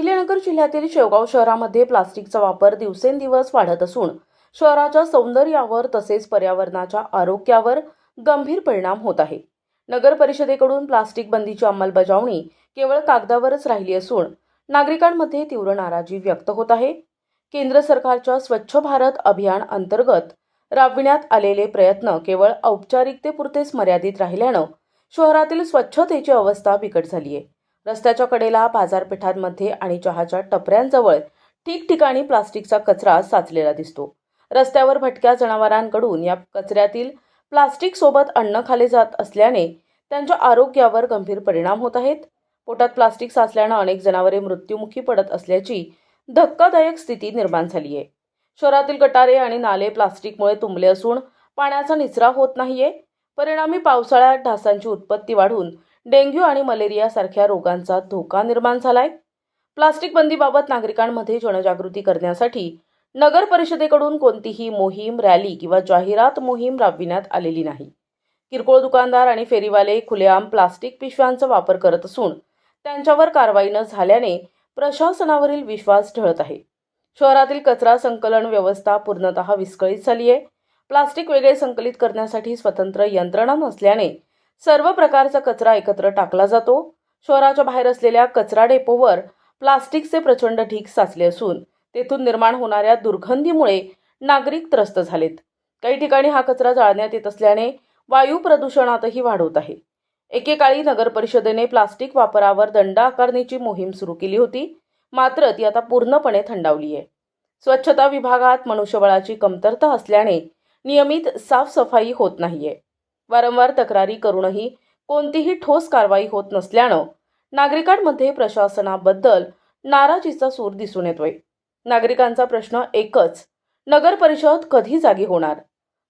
अहिल्यानगर जिल्ह्यातील शेवगाव शहरामध्ये प्लास्टिकचा वापर दिवसेंदिवस वाढत असून शहराच्या सौंदर्यावर तसेच पर्यावरणाच्या आरोग्यावर गंभीर परिणाम होत आहे. नगर परिषदेकडून प्लास्टिक बंदीची अंमलबजावणी केवळ कागदावरच राहिली असून नागरिकांमध्ये तीव्र नाराजी व्यक्त होत आहे. केंद्र सरकारच्या स्वच्छ भारत अभियान अंतर्गत राबविण्यात आलेले प्रयत्न केवळ औपचारिकतेपुरतेच मर्यादित राहिल्यानं शहरातील स्वच्छतेची अवस्था बिकट झाली आहे रस्त्याच्या कडेला बाजारपेठांमध्ये आणि चहाच्या टपऱ्यांजवळ ठिकठिकाणी प्लास्टिकचा कचरा साचलेला दिसतो. रस्त्यावर भटक्या जनावरांकडून या कचऱ्यातील प्लास्टिक सोबत अन्न खाले जात असल्याने त्यांच्या आरोग्यावर गंभीर परिणाम होत आहेत. पोटात प्लास्टिक साचल्यानं अनेक जनावरे मृत्युमुखी पडत असल्याची धक्कादायक स्थिती निर्माण झाली आहे. शहरातील गटारे आणि नाले प्लास्टिकमुळे तुंबले असून पाण्याचा निचरा होत नाहीये. परिणामी पावसाळ्यात ढासांची उत्पत्ती वाढून डेंग्यू आणि मलेरिया सारख्या रोगांचा धोका निर्माण झालाय. प्लास्टिक बंदीबाबत नागरिकांमध्ये जनजागृती करण्यासाठी नगर परिषदेकडून कोणतीही मोहीम रॅली किंवा जाहिरात मोहीम राबविण्यात आलेली नाही. किरकोळ दुकानदार आणि फेरीवाले खुलेआम प्लास्टिक पिशव्यांचा वापर करत असून त्यांच्यावर कारवाई न झाल्याने प्रशासनावरील विश्वास ढळत आहे. शहरातील कचरा संकलन व्यवस्था पूर्णतः विस्कळीत झाली आहे प्लास्टिक वेगळे संकलित करण्यासाठी स्वतंत्र यंत्रणा नसल्याने सर्व प्रकारचा कचरा एकत्र टाकला जातो. शहराच्या बाहेर असलेल्या कचरा डेपोवर प्लास्टिकचे प्रचंड ढीक साचले असून तेथून निर्माण होणाऱ्या दुर्गंधीमुळे नागरिक त्रस्त झालेत. काही ठिकाणी हा कचरा जाळण्यात येत असल्याने वायू प्रदूषणातही वाढ होत आहे. एकेकाळी नगर परिषदेने प्लास्टिक वापरावर दंड आकारण्याची मोहीम सुरू केली होती. मात्र ती आता पूर्णपणे थंडावली आहे. स्वच्छता विभागात मनुष्यबळाची कमतरता असल्याने नियमित साफसफाई होत नाहीये. वारंवार तक्रारी करूनही कोणतीही ठोस कारवाई होत नसल्यानं नागरिकांमध्ये प्रशासनाबद्दल नाराजीचा सूर दिसून येतोय. नागरिकांचा प्रश्न एकच नगर परिषद कधी जागी होणार?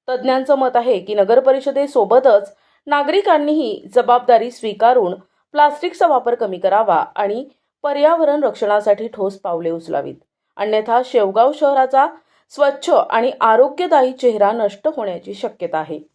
तज्ज्ञांचं मत आहे की नगर परिषदेसोबतच नागरिकांनीही जबाबदारी स्वीकारून प्लास्टिकचा वापर कमी करावा आणि पर्यावरण रक्षणासाठी ठोस पावले उचलावीत. अन्यथा शेवगाव शहराचा स्वच्छ आणि आरोग्यदायी चेहरा नष्ट होण्याची शक्यता आहे.